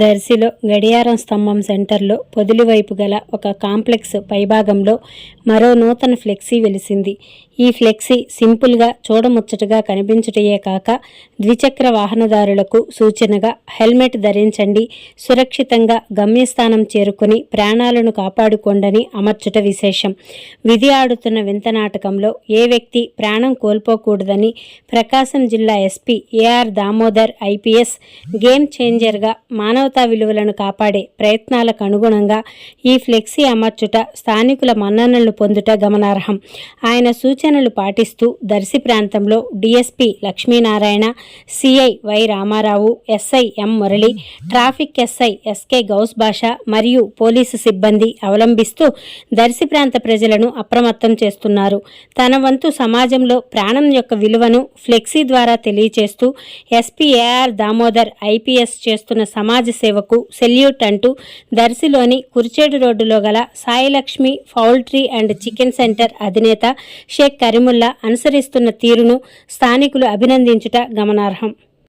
దర్శిలో గడియారం స్తంభం సెంటర్లో పొదిలి వైపు గల ఒక కాంప్లెక్స్ పైభాగంలో మరో నూతన ఫ్లెక్సీ వెలిసింది. ఈ ఫ్లెక్సీ సింపుల్గా చూడముచ్చటగా కనిపించుటయే కాక ద్విచక్ర వాహనదారులకు సూచనగా హెల్మెట్ ధరించండి సురక్షితంగా గమ్యస్థానం చేరుకుని ప్రాణాలను కాపాడుకోండని అమర్చుట విశేషం. విధి ఆడుతున్న వింత నాటకంలో ఏ వ్యక్తి ప్రాణం కోల్పోకూడదని ప్రకాశం జిల్లా SP AR Damodar IPS game చేంజర్గా మానవతా విలువలను కాపాడే ప్రయత్నాలకు అనుగుణంగా ఈ ఫ్లెక్సీ అమర్చుట స్థానికుల మన్ననలు పొందుట గమనార్హం. ఆయన సూచనలు పాటిస్తూ దర్శి ప్రాంతంలో DSP Lakshminarayana CI Y Ramarao SI M Murali traffic SI SK Gouse Basha మరియు పోలీసు సిబ్బంది అవలంబిస్తూ దర్శి ప్రాంత ప్రజలను అప్రమత్తం చేస్తున్నారు. తన వంతు సమాజంలో ప్రాణం యొక్క విలువను ఫ్లెక్సీ ద్వారా తెలియచేస్తూ ఎస్పీ ఏఆర్ దామోదర్ ఐపీఎస్ చేస్తున్న సమాజ సేవకు సెల్యూట్ అంటూ దర్శిలోని కురిచేడు రోడ్డులో గల Sailakshmi poultry and chicken center అధినేత షేక్ కరిముల్లా అనుసరిస్తున్న తీరును స్థానికులు అభినందించుట గమనార్హం.